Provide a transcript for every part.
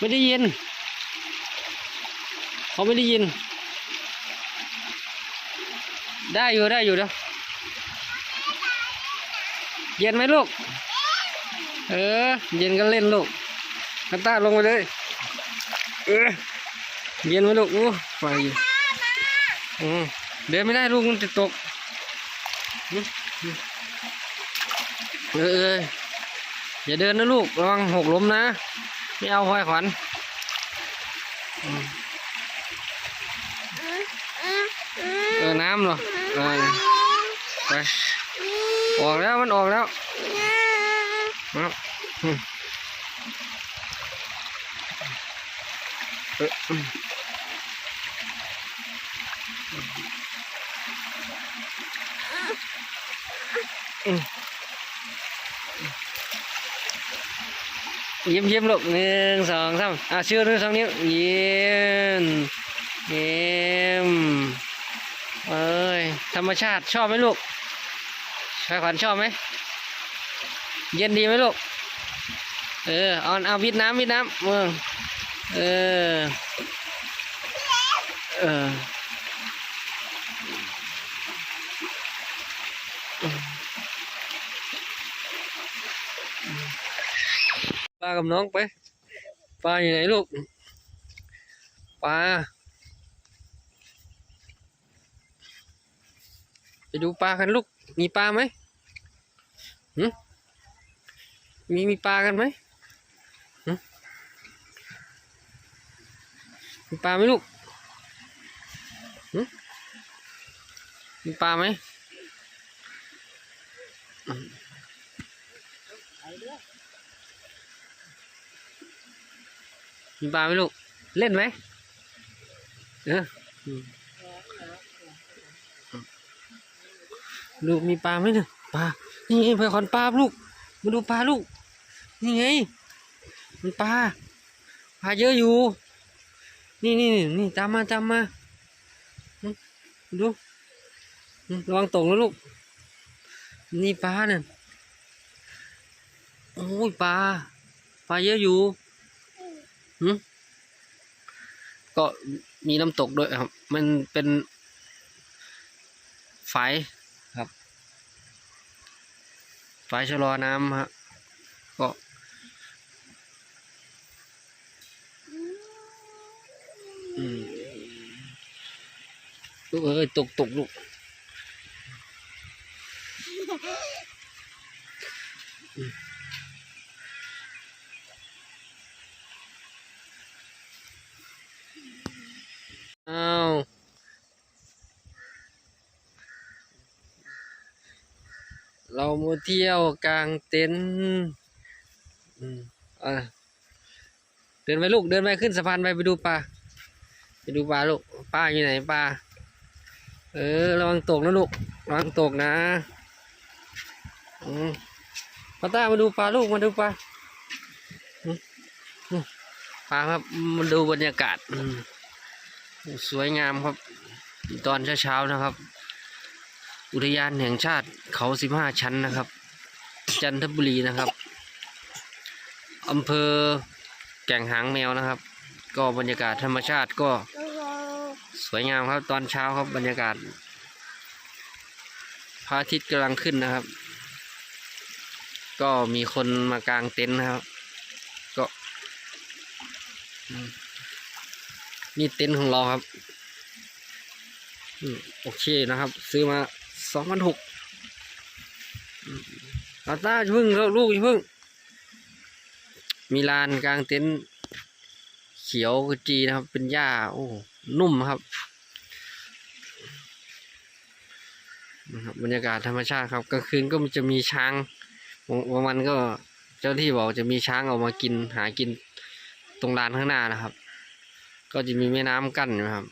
ไม่ได้ยิน เขาไม่ได้ยิน ได้อยู่ได้อยู่เด้อเย็นไหมลูก เออ เย็นก็เล่นลูกกระต้าลงไปเลยเออเย็นไหมลูกอู้ไฟอยู่อืมเดินไม่ได้ลูกมันจะตกเออเอออย่าเดินนะลูกระวังหกล้มนะ ไม่เอาห้อยขวัญเออ น้ำเหรอเออไป ออกแล้ว มันออกแล้วครับเอออืมอืม ยิ้มยิ้มลูกหนึ่งสองสามอะชื่อหนึ่งสองนิ้วยิ้มยิ้มเอ้ยธรรมชาติชอบไหมลูกชายขวัญชอบไหมเย็นดีไหมลูกเออเอาเอาวิดน้ำวิดน้ำมึงเออเออ ปลา กับน้องไป ปลาอยู่ไหนลูก ปลา ไปดูปลากันลูก มีปลาไหมหมีมีปลากันไหมหมีปลาไหมลูกหมีปลาไหม มีปลาไหมลูก เล่นไหมเออลูกมีปลาไหมเนี่ยปลา นี่ไงเพื่อนขอนปลาลูก มาดูปลาลูก นี่ไง มันปลา ปลาเยอะอยู่ นี่นี่นี่ตามมาตามมา ดูระวังตกนะลูก นี่ปลาเนี่ยโอ้ยปลา ปลาเยอะอยู่ ก็มีน้ำตกด้วยครับ มันเป็นฝายครับฝายชะลอน้ำฮะก็ ลูกเอ้ยตกตกลูกอืม อ้าวเรามาเที่ยวกลางเต็นท์เดินไปลูกเดินไปขึ้นสะพานไปไปดูปลาไปดูปลาลูกปลาอยู่ไหนปลาเออระวังตกนะลูกระวังตกนะอืมาต้ามาดูปลาลูกมาดูปลาปลาครับมาดูบรรยากาศอืม สวยงามครับ ตอนเช้าๆนะครับ อุทยานแห่งชาติเขาสิบห้าชั้นนะครับ จันทบุรีนะครับอำเภอแก่งหางแมวนะครับ ก็บรรยากาศธรรมชาติก็สวยงามครับตอนเช้าครับบรรยากาศพระอาทิตย์กำลังขึ้นนะครับ ก็มีคนมากางเต็นท์นะครับ ก็ นี่เต็นท์ของเราครับอโอเคนะครับ ซื้อมาสองพันหกตาตาอย่าพึ่งลูกอย่าเพึ่ง มีลานกลางเต็นท์เขียวกจีนะครับ เป็นหญ้าโอ้นุ่มครับนะครับบรรยากาศธรรมชาติครับกลางคืนก็จะมีช้างบางวันก็เจ้าที่บอกจะมีช้างออกมากินหากินตรงลานข้างหน้านะครับ ก็จะมีแม่น้ำกั้นอยู่ครับ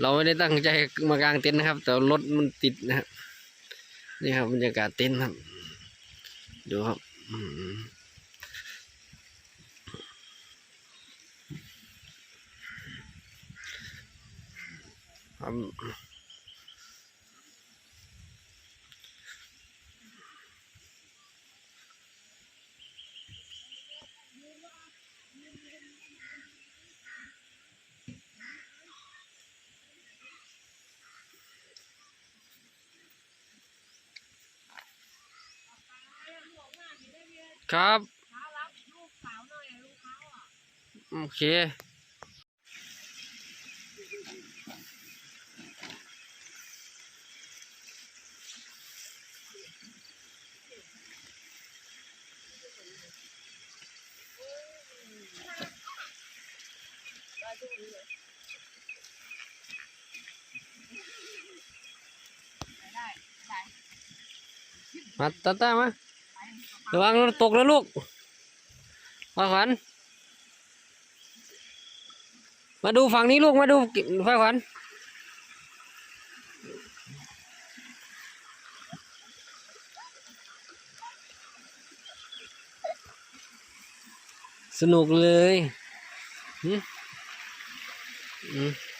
เราไม่ได้ตั้งใจมากางเต็นท์นะครับ แต่รถมันติดนะครับนี่ครับบรรยากาศเต็นท์ครับ ดูครับอืมครับ ครับโอเคมาตาตามา ระวังตกแล้วลูกมาขวัญมาดูฝั่งนี้ลูกมาดูไฟขวัญสนุกเลยหึอืม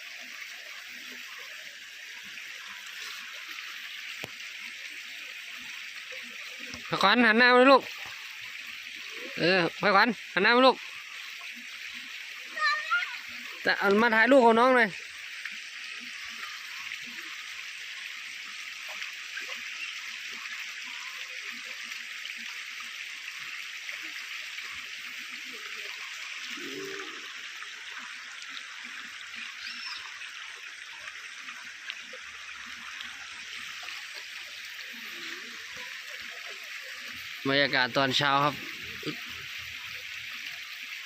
ขวัญหันหน้ามาลูก เออไปขวัญหันหน้ามาลูกจะเอามาถ่ายรูปของน้องเลย บรรยากาศตอนเช้าครับ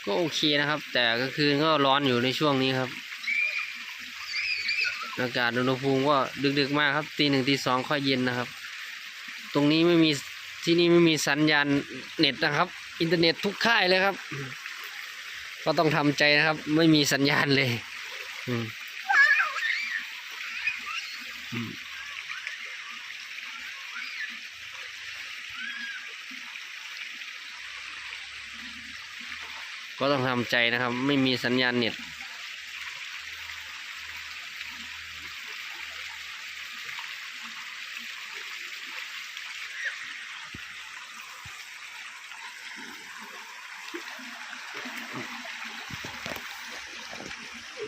ก็โอเคนะครับ แต่กลางคืนก็ร้อนอยู่ในช่วงนี้ครับ อากาศอุณหภูมิก็ดึกๆมากครับตีหนึ่งตีสองค่อยเย็นนะครับ ตรงนี้ไม่มีที่นี่ไม่มีสัญญาณเน็ตนะครับ อินเทอร์เน็ตทุกค่ายเลยครับ ก็ต้องทำใจนะครับ ไม่มีสัญญาณเลย อืมอืม ก็ต้องทำใจนะครับ ไม่มีสัญญาณเน็ต